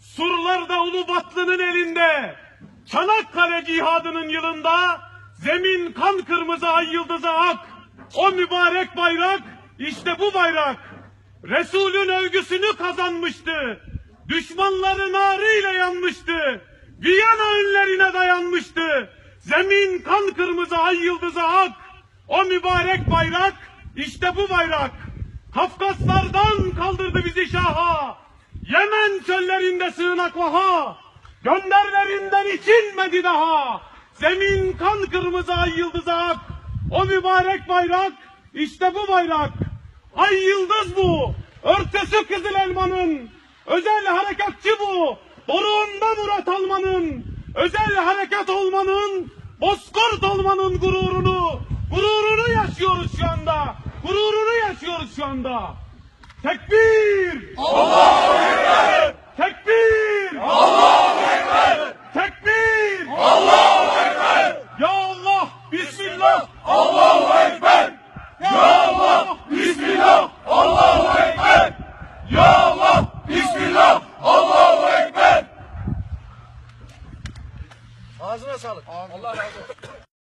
Surlarda Ulubatlı'nın elinde, Çanakkale cihadının yılında, zemin kan kırmızı ay yıldızı ak. O mübarek bayrak, işte bu bayrak. Resulün övgüsünü kazanmıştı. Düşmanların ağrıyla yanmıştı. Viyana önlerine dayanmıştı. Zemin kan kırmızı ay yıldızı ak. O mübarek bayrak, işte bu bayrak. Kafkaslardan kaldırdı bizi şaha. Yemen çöllerinde sığınak vaha. Gönderlerinden içilmedi daha. Zemin kan kırmızı ay yıldızı ak. O mübarek bayrak, işte bu bayrak. Ay yıldız bu. Örtüsü kızıl elmanın. Özel harekatçı bu. Doruğunda Murat Alman'ın. Özel harekat olmanın, bozkurt olmanın gururunu, gururunu yaşıyoruz şu anda. Gururunu yaşıyoruz şu anda. Tekbir! Allahu Ekber! Tekbir! Allahu Ekber! Tekbir! Allahu Ekber! Ya Allah! Bismillah! Allahu Ekber! Ya Allah! Bismillah! Allahu Ekber! Ya Allah! Bismillah! Allahu Ekber! Ağzına sağlık. Allah razı olsun.